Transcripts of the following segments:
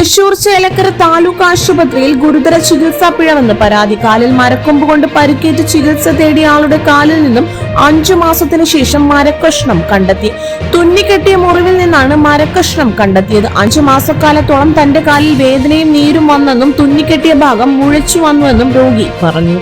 തൃശൂർ ചേലക്കര താലൂക്ക് ആശുപത്രിയിൽ ഗുരുതര ചികിത്സാ പിഴവെന്ന് പരാതി. കാലിൽ മരക്കൊമ്പ് കൊണ്ട് പരിക്കേറ്റ് ചികിത്സ തേടിയ ആളുടെ കാലിൽ നിന്നും അഞ്ചു മാസത്തിനു ശേഷം മരക്കഷ്ണം കണ്ടെത്തി. തുന്നിക്കെട്ടിയ മുറിവിൽ നിന്നാണ് മരക്കഷ്ണം കണ്ടെത്തിയത്. അഞ്ചു മാസക്കാലത്തോളം തന്റെ കാലിൽ വേദനയും നീരും വന്നെന്നും തുന്നിക്കെട്ടിയ ഭാഗം മുഴച്ചു വന്നുവെന്നും രോഗി പറഞ്ഞു.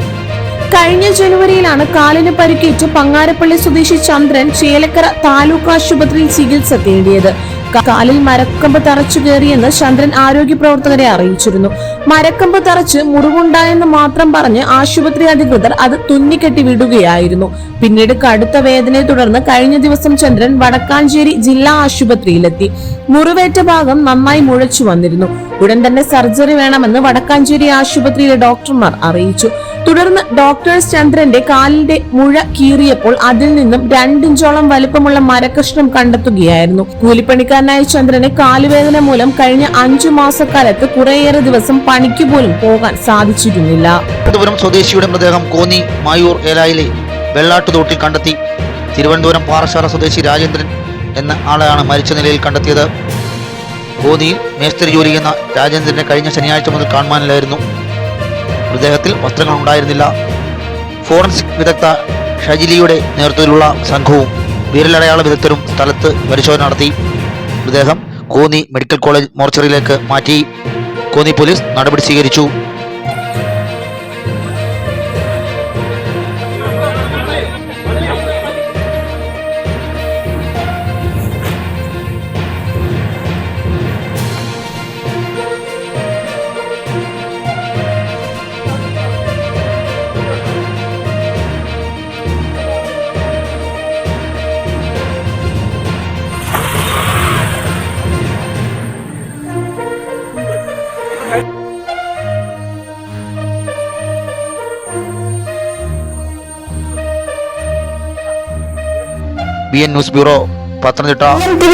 കഴിഞ്ഞ ജനുവരിയിലാണ് കാലിന് പരിക്കേറ്റ് പങ്ങാരപ്പള്ളി സ്വദേശി ചന്ദ്രൻ ചേലക്കര താലൂക്ക് ആശുപത്രിയിൽ ചികിത്സ തേടിയത്. കാലിൽ മരക്കമ്പ് തറച്ചു കയറിയെന്ന് ചന്ദ്രൻ ആരോഗ്യ പ്രവർത്തകരെ അറിയിച്ചിരുന്നു. മരക്കമ്പ് തറച്ച് മുറിവുണ്ടായെന്ന് മാത്രം പറഞ്ഞ് ആശുപത്രി അധികൃതർ അത് തുന്നിക്കെട്ടി വിടുകയായിരുന്നു. പിന്നീട് കടുത്ത വേദനയെ തുടർന്ന് കഴിഞ്ഞ ദിവസം ചന്ദ്രൻ വടക്കാഞ്ചേരി ജില്ലാ ആശുപത്രിയിലെത്തി. മുറിവേറ്റ ഭാഗം നന്നായി മുഴച്ചു വന്നിരുന്നു. ഉടൻ തന്നെ സർജറി വേണമെന്ന് വടക്കാഞ്ചേരി ആശുപത്രിയിലെ ഡോക്ടർമാർ അറിയിച്ചു. തുടർന്ന് ഡോക്ടേഴ്സ് ചന്ദ്രന്റെ കാലിന്റെ മുഴ കീറിയപ്പോൾ അതിൽ നിന്നും രണ്ടിഞ്ചോളം വലുപ്പമുള്ള മരകഷ്ണം കണ്ടെത്തുകയായിരുന്നു. കൂലിപ്പണിക്കാരനായ ചന്ദ്രനെ കാലുവേദന മൂലം കഴിഞ്ഞ അഞ്ചു മാസക്കാലത്ത് കുറേയേറെ ദിവസം പണിക്ക് പോലും പോകാൻ സാധിച്ചിരുന്നില്ല. തിരുവനന്തപുരം സ്വദേശിയുടെ മൃതദേഹം കോന്നി മായൂർ ഏലായിലെ വെള്ളാട്ടുതോട്ടിൽ കണ്ടെത്തി. തിരുവനന്തപുരം പാറശാല സ്വദേശി രാജേന്ദ്രൻ എന്ന ആളെയാണ് മരിച്ച നിലയിൽ കണ്ടെത്തിയത്. കോന്നിയിൽ മേസ്ത്രി ജോലി ചെയ്യുന്ന രാജേന്ദ്രനെ കഴിഞ്ഞ ശനിയാഴ്ച മുതൽ കാണുവാനില്ലായിരുന്നു. മൃതദേഹത്തിൽ വസ്ത്രങ്ങൾ ഉണ്ടായിരുന്നില്ല. ഫോറൻസിക് വിദഗ്ധ ഷജിലിയുടെ നേതൃത്വത്തിലുള്ള സംഘവും വിരലടയാള വിദഗ്ധരും സ്ഥലത്ത് പരിശോധന നടത്തി. മൃതദേഹം കോന്നി മെഡിക്കൽ കോളേജ് മോർച്ചറിയിലേക്ക് മാറ്റി. കോന്നി പോലീസ് നടപടി സ്വീകരിച്ചു. B N news bureau Pathanamthitta.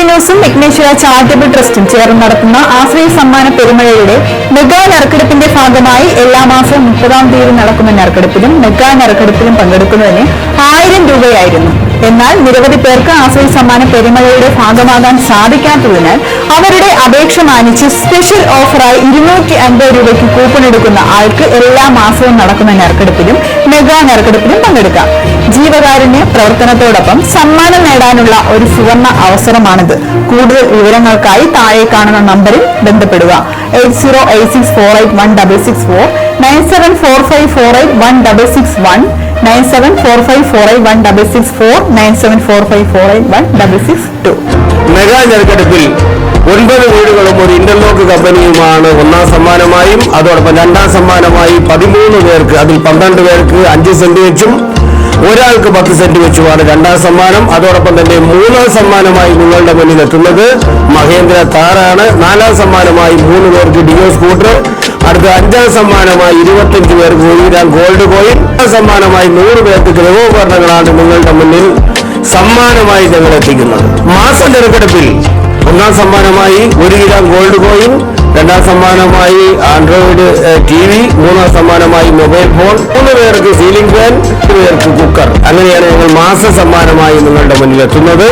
ന്യൂസും വിഘ്നേശ്വര ചാരിറ്റബിൾ ട്രസ്റ്റും ചേർന്ന് നടത്തുന്ന ആശ്രയ സമ്മാന പെരുമഴയുടെ മെഗാ നറുക്കെടുപ്പിന്റെ ഭാഗമായി എല്ലാ മാസവും മുപ്പതാം തീയതി നടക്കുന്ന നറുക്കെടുപ്പിലും മെഗാ നറുക്കെടുപ്പിലും പങ്കെടുക്കുന്നതിന് ആയിരം രൂപയായിരുന്നു. എന്നാൽ നിരവധി പേർക്ക് ആശ്രയ സമ്മാന പെരുമഴയുടെ ഭാഗമാകാൻ സാധിക്കാത്തതിനാൽ അവരുടെ അപേക്ഷ മാനിച്ച് സ്പെഷ്യൽ ഓഫറായി ഇരുന്നൂറ്റി അൻപത് രൂപയ്ക്ക് കൂപ്പൺ എടുക്കുന്ന ആൾക്ക് എല്ലാ മാസവും നടക്കുന്ന നറുക്കെടുപ്പിലും മെഗാ നറുക്കെടുപ്പിലും പങ്കെടുക്കാം. ജീവകാരുണ്യ പ്രവർത്തനത്തോടൊപ്പം സമ്മാനം നേടാനുള്ള ഒരു സുവർണ അവസരമാണിത്. കൂടുതൽ വിവരങ്ങൾക്കായി താഴെ കാണുന്ന നമ്പറിൽ ബന്ധപ്പെടുക. Eight zero eight six four eight one double six four nine seven four five four eight one double six one nine seven four five four eight one double six four nine seven four five four eight one double six two mega ഞെരുക്കെടുപ്പിൽ ഒൻപത് വീടുകളും ഒരു interlock കമ്പനിയുമാണ് ഒന്നാം സമ്മാനമായും അതോടൊപ്പം രണ്ടാം സമ്മാനമായി പതിമൂന്ന് പേർക്ക് അതിൽ പന്ത്രണ്ട് പേർക്ക് അഞ്ച് സെന്റ് വെച്ചും ഒരാൾക്ക് പത്ത് സെന്റ് വെച്ചുമാണ് രണ്ടാം സമ്മാനം അതോടൊപ്പം തന്നെ മൂന്നാം സമ്മാനമായി നിങ്ങളുടെ മുന്നിൽ എത്തുന്നത് മഹേന്ദ്ര താറാണ് നാലാം സമ്മാനമായി മൂന്ന് പേർക്ക് ഡിയോ സ്കൂട്ടർ അടുത്ത അഞ്ചാം സമ്മാനമായി ഇരുപത്തഞ്ച് പേർക്ക് ഒരു ഗ്രാം ഗോൾഡ് കോയിൻ. സമ്മാനമായി നൂറ് പേർക്ക് ഗൃഹോപകരണങ്ങളാണ് നിങ്ങളുടെ മുന്നിൽ സമ്മാനമായി ഞങ്ങൾ എത്തിക്കുന്നത്. മാസ തിരക്കെടുപ്പിൽ ഒന്നാം സമ്മാനമായി ഒരു കിലോ ഗോൾഡ് കോയിൻ രണ്ടാം സമ്മാനമായി ആൻഡ്രോയിഡ് ടി വി മൂന്നാം സമ്മാനമായി മൊബൈൽ ഫോൺ മൂന്ന് പേർക്ക് സീലിംഗ് ഫാൻ പേർക്ക് കുക്കർ. അങ്ങനെയാണ് ഞങ്ങൾ മാസ സമ്മാനമായി നിങ്ങളുടെ മുന്നിൽ എത്തുന്നത്.